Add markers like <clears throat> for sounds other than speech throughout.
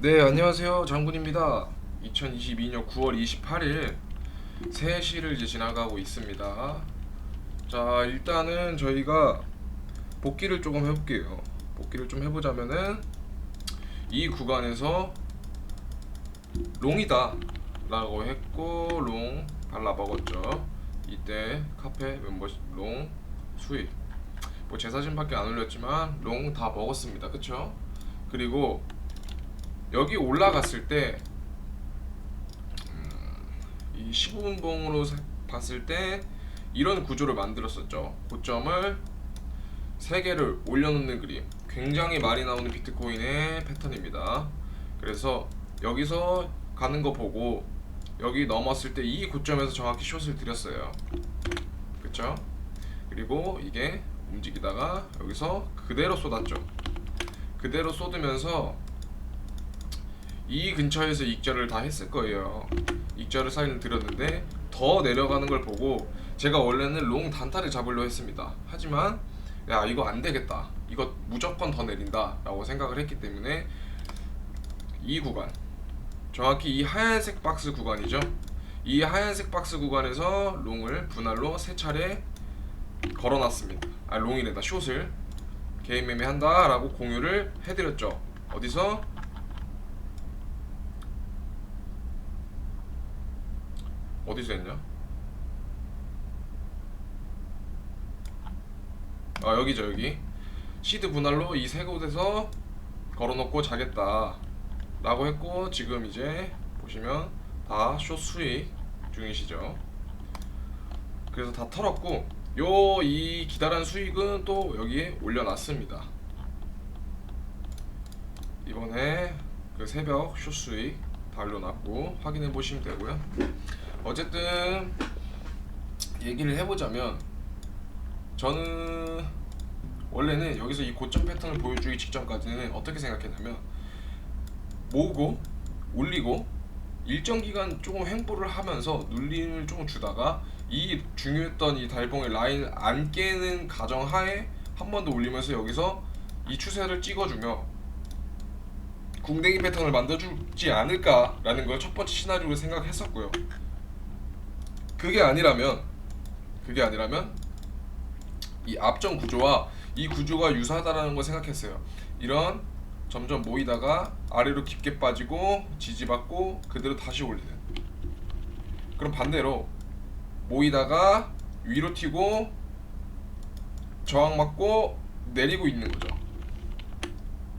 네, 안녕하세요. 장군입니다. 2022년 9월 28일 3시를 이제 지나가고 있습니다. 자, 일단은 저희가 복귀를 조금 해볼게요. 복귀를 좀 해보자면은 이 구간에서 롱이다 라고 했고 롱 발라 먹었죠. 이때 카페 멤버십 롱 수익 뭐 제 사진밖에 안 올렸지만 롱 다 먹었습니다. 그쵸? 그리고 여기 올라갔을 때, 음, 이 15분 봉으로 봤을 때 이런 구조를 만들었었죠. 고점을 세 개를 올려놓는 그림. 굉장히 많이 나오는 비트코인의 패턴입니다. 그래서 여기서 가는 거 보고 여기 넘었을 때 이 고점에서 정확히 숏을 드렸어요. 그쵸? 그리고 이게 움직이다가 여기서 그대로 쏟았죠. 그대로 쏟으면서 이 근처에서 익절을 다 했을 거예요. 익절을 사인을 드렸는데 더 내려가는 걸 보고 제가 원래는 롱 단타를 잡으려 했습니다. 하지만 야 이거 안 되겠다. 이거 무조건 더 내린다라고 생각을 했기 때문에 이 구간 정확히 이 하얀색 박스 구간이죠. 이 하얀색 박스 구간에서 롱을 분할로 세 차례 걸어놨습니다. 아 롱이래다 숏을 개인 매매한다라고 공유를 해드렸죠. 어디서 어디서 했냐? 아 여기죠 여기. 시드 분할로 이 세 곳에서 걸어놓고 자겠다. 라고 했고 지금 이제 보시면 다 숏 수익 중이시죠. 그래서 다 털었고 요 이 기다란 수익은 또 여기에 올려놨습니다. 이번에 그 새벽 숏 수익 다 올려놨고 확인해 보시면 되고요 어쨌든 얘기를 해보자면 저는 원래는 여기서 이 고점 패턴을 보여주기 직전까지는 어떻게 생각했냐면 모으고 올리고 일정 기간 조금 횡보를 하면서 눌림을 조금 주다가 이 중요했던 이 달봉의 라인을 안 깨는 가정 하에 한 번 더 올리면서 여기서 이 추세를 찍어주며 궁뎅이 패턴을 만들어주지 않을까라는 걸 첫 번째 시나리오로 생각했었고요. 그게 아니라면 그게 아니라면 이 앞전 구조와 이 구조가 유사하다라는 걸 생각했어요. 이런 점점 모이다가 아래로 깊게 빠지고 지지받고 그대로 다시 올리는. 그럼 반대로 모이다가 위로 튀고 저항 맞고 내리고 있는 거죠.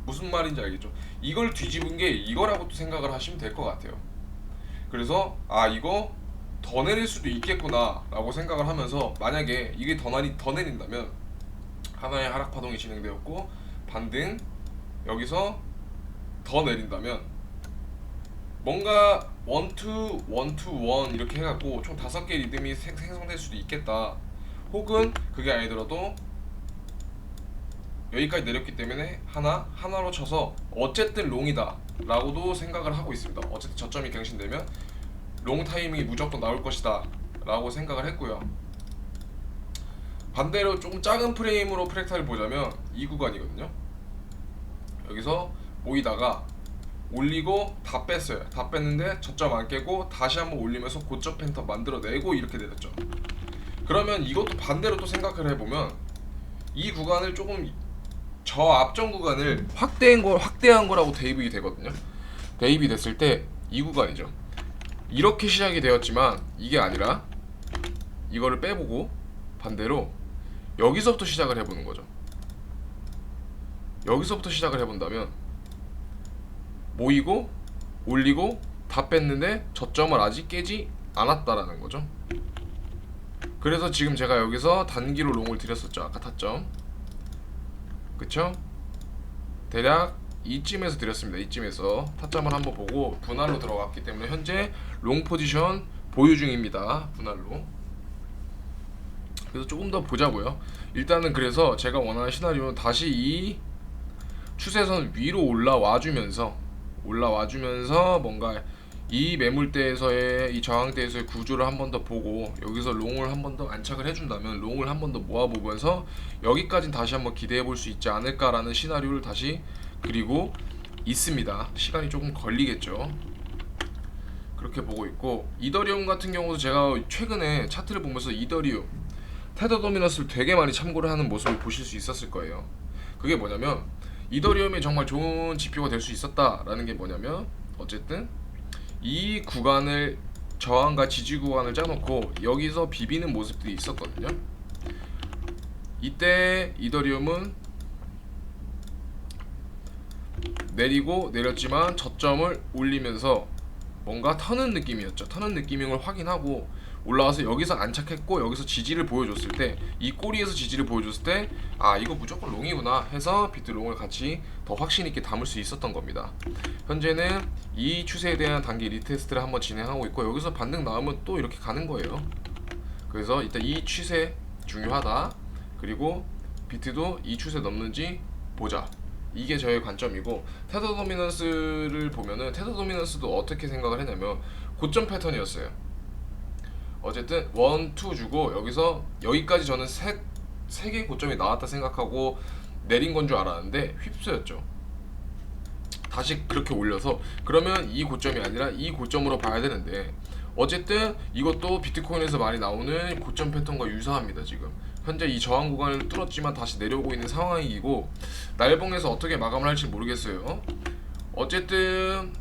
무슨 말인지 알겠죠? 이걸 뒤집은 게 이거라고 또 생각을 하시면 될 것 같아요. 그래서 아 이거 더 내릴 수도 있겠구나라고 생각을 하면서 만약에 이게 더 많이 더 내린다면 하나의 하락 파동이 진행되었고 반등 여기서 더 내린다면 뭔가 원투 원투 원 이렇게 해갖고 총 다섯 개 리듬이 생- 생성될 수도 있겠다. 혹은 그게 아니더라도 여기까지 내렸기 때문에 하나 하나로 쳐서 어쨌든 롱이다라고도 생각을 하고 있습니다. 어쨌든 저점이 갱신되면 롱 타이밍이 무조건 나올 것이다 라고 생각을 했고요. 반대로 조금 작은 프레임으로 프랙탈을 보자면 이 구간이거든요. 여기서 모이다가 올리고 다 뺐어요. 다 뺐는데 저점 안 깨고 다시 한번 올리면서 고점 펜터 만들어내고 이렇게 내렸죠. 그러면 이것도 반대로 또 생각을 해보면 이 구간을 조금 저 앞전 구간을 확대한 거 확대한 거라고 대입이 되거든요. 대입이 됐을 때 이 구간이죠 이렇게 시작이 되었지만 이게 아니라 이거를 빼보고 반대로 여기서부터 시작을 해보는 거죠. 여기서부터 시작을 해본다면 모이고 올리고 다 뺐는데 저점을 아직 깨지 않았다라는 거죠. 그래서 지금 제가 여기서 단기로 롱을 드렸었죠. 아까 타점. 그쵸? 대략 이쯤에서 드렸습니다. 이쯤에서 타점을 한번 보고 분할로 들어갔기 때문에 현재 롱 포지션 보유 중입니다. 분할로. 그래서 조금 더 보자고요. 일단은 그래서 제가 원하는 시나리오는 다시 이 추세선 위로 올라와 주면서 올라와 주면서 뭔가 이 매물대에서의 이 저항대에서의 구조를 한 번 더 보고 여기서 롱을 한 번 더 안착을 해준다면 롱을 한 번 더 모아보면서 여기까지 다시 한번 기대해 볼 수 있지 않을까라는 시나리오를 다시 그리고 있습니다. 시간이 조금 걸리겠죠. 그렇게 보고 있고 이더리움 같은 경우도 제가 최근에 차트를 보면서 이더리움 테더 도미넌스를 되게 많이 참고를 하는 모습을 보실 수 있었을 거예요. 그게 뭐냐면 이더리움이 정말 좋은 지표가 될 수 있었다라는 게 뭐냐면 어쨌든 이 구간을 저항과 지지 구간을 짜놓고 여기서 비비는 모습들이 있었거든요. 이때 이더리움은 내리고 내렸지만 저점을 올리면서 뭔가 터는 느낌이었죠. 터는 느낌인 걸 확인하고 올라와서 여기서 안착했고 여기서 지지를 보여줬을 때 이 꼬리에서 지지를 보여줬을 때 아 이거 무조건 롱이구나 해서 비트 롱을 같이 더 확신 있게 담을 수 있었던 겁니다. 현재는 이 추세에 대한 단기 리테스트를 한번 진행하고 있고 여기서 반등 나오면 또 이렇게 가는 거예요. 그래서 일단 이 추세 중요하다. 그리고 비트도 이 추세 넘는지 보자. 이게 저의 관점이고 테더 도미넌스를 보면은 테더 도미넌스도 어떻게 생각을 했냐면 고점 패턴이었어요. 어쨌든 원, 투 주고 여기서 여기까지 저는 세, 세 개의 고점이 나왔다 생각하고 내린 건 줄 알았는데 휩쓰였죠. 다시 그렇게 올려서 그러면 이 고점이 아니라 이 고점으로 봐야 되는데 어쨌든 이것도 비트코인에서 많이 나오는 고점 패턴과 유사합니다 지금 현재 이 저항 구간을 뚫었지만 다시 내려오고 있는 상황이고 날봉에서 어떻게 마감을 할지 모르겠어요 어쨌든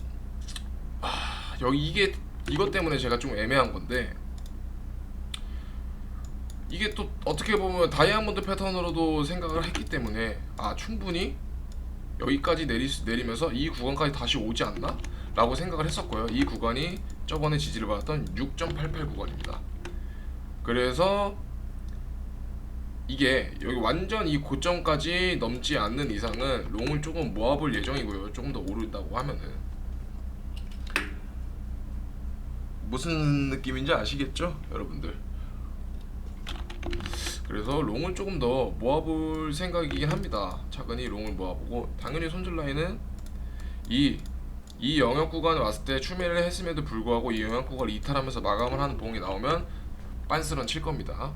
아, 여기 이게 이것 때문에 제가 좀 애매한 건데 이게 또 어떻게 보면 다이아몬드 패턴으로도 생각을 했기 때문에 아 충분히 여기까지 내리, 내리면서 이 구간까지 다시 오지 않나? 라고 생각을 했었고요. 이 구간이 저번에 지지를 받았던 6.88 구간입니다. 그래서 이게 여기 완전 이 고점까지 넘지 않는 이상은 롱을 조금 모아볼 예정이고요. 조금 더 오른다고 하면은 무슨 느낌인지 아시겠죠, 여러분들? 그래서 롱을 조금 더 모아볼 생각이긴 합니다. 차근히 롱을 모아보고 당연히 손절 라인은 이, 이 영역 구간에 왔을 때 추매를 했음에도 불구하고 이 영역 구간을 이탈하면서 마감을 하는 봉이 나오면 빤스런 칠 겁니다.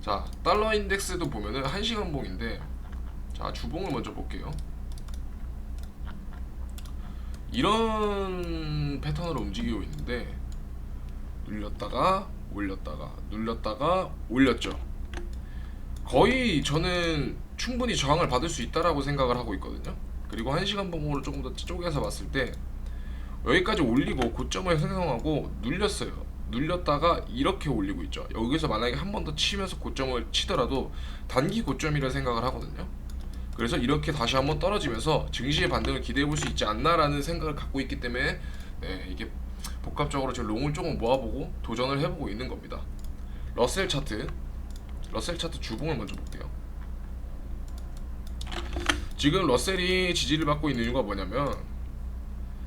자 달러 인덱스도 보면은 1시간 봉인데 자 주봉을 먼저 볼게요. 이런 패턴으로 움직이고 있는데 눌렸다가 올렸다가 눌렸다가 올렸죠. 거의 저는 충분히 저항을 받을 수 있다라고 생각을 하고 있거든요. 그리고 한 시간 봉으로 조금 더 쪼개서 봤을 때 여기까지 올리고 고점을 생성하고 눌렸어요. 눌렸다가 이렇게 올리고 있죠. 여기서 만약에 한 번 더 치면서 고점을 치더라도 단기 고점이라 생각을 하거든요. 그래서 이렇게 다시 한번 떨어지면서 증시의 반등을 기대해 볼 수 있지 않나라는 생각을 갖고 있기 때문에 네, 이게 복합적으로 저 롱을 조금 모아보고 도전을 해보고 있는 겁니다. 러셀 차트, 러셀 차트 주봉을 먼저 볼게요. 지금 러셀이 지지를 받고 있는 이유가 뭐냐면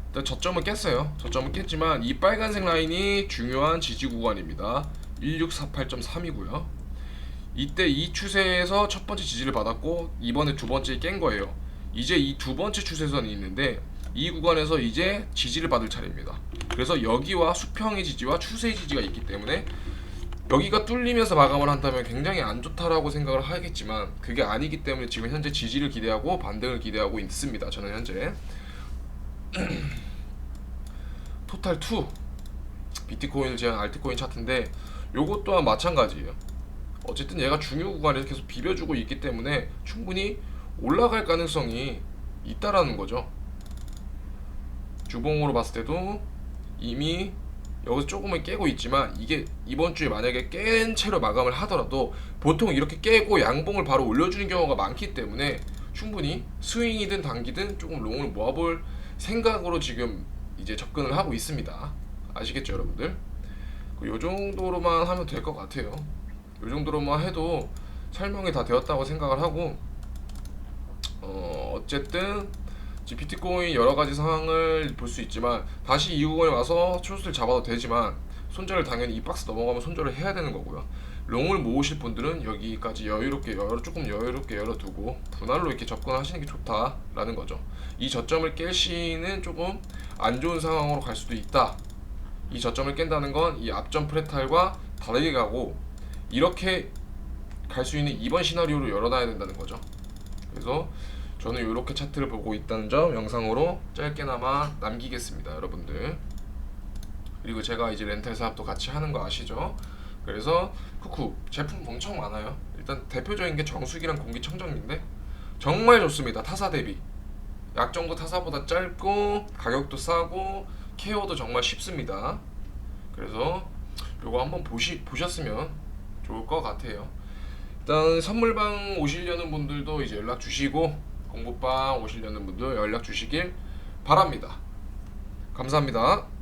일단 저점은 깼어요. 저점은 깼지만 이 빨간색 라인이 중요한 지지 구간입니다. 1648.3이고요. 이때 이 추세에서 첫 번째 지지를 받았고 이번에 두 번째 깬 거예요. 이제 이 두 번째 추세선이 있는데 이 구간에서 이제 지지를 받을 차례입니다. 그래서 여기와 수평의 지지와 추세의 지지가 있기 때문에 여기가 뚫리면서 마감을 한다면 굉장히 안 좋다라고 생각을 하겠지만 그게 아니기 때문에 지금 현재 지지를 기대하고 반등을 기대하고 있습니다. 저는 현재 <clears throat> 토탈 2 비트코인을 제한 알트코인 차트인데 요것 또한 마찬가지예요. 어쨌든 얘가 중요 구간에서 계속 비벼주고 있기 때문에 충분히 올라갈 가능성이 있다라는 거죠. 주봉으로 봤을 때도 이미 여기서 조금은 깨고 있지만 이게 이번 주에 만약에 깬 채로 마감을 하더라도 보통 이렇게 깨고 양봉을 바로 올려주는 경우가 많기 때문에 충분히 스윙이든 단기든 조금 롱을 모아볼 생각으로 지금 이제 접근을 하고 있습니다. 아시겠죠, 여러분들? 요 정도로만 하면 될 것 같아요. 요 정도로만 해도 설명이 다 되었다고 생각을 하고 어, 어쨌든 지금 비트코인 여러 가지 상황을 볼 수 있지만 다시 이 구간에 와서 초수를 잡아도 되지만 손절을 당연히 이 박스 넘어가면 손절을 해야 되는 거고요. 롱을 모으실 분들은 여기까지 여유롭게 열어 조금 여유롭게 열어두고 분할로 이렇게 접근하시는 게 좋다라는 거죠. 이 저점을 깰 시는 조금 안 좋은 상황으로 갈 수도 있다. 이 저점을 깬다는 건 이 앞전 프레탈과 다르게 가고 이렇게 갈 수 있는 이번 시나리오로 열어놔야 된다는 거죠. 그래서 저는 이렇게 차트를 보고 있다는 점 영상으로 짧게나마 남기겠습니다, 여러분들. 그리고 제가 이제 렌탈 사업도 같이 하는 거 아시죠? 그래서 쿠쿠 제품 엄청 많아요. 일단 대표적인 게 정수기랑 공기청정기인데 정말 좋습니다. 타사 대비. 약정도 타사보다 짧고 가격도 싸고 케어도 정말 쉽습니다. 그래서 요거 한번 보시 보셨으면 좋을 것 같아요. 일단 선물방 오시려는 분들도 이제 연락 주시고 공부방 오시려는 분들 연락 주시길 바랍니다. 감사합니다.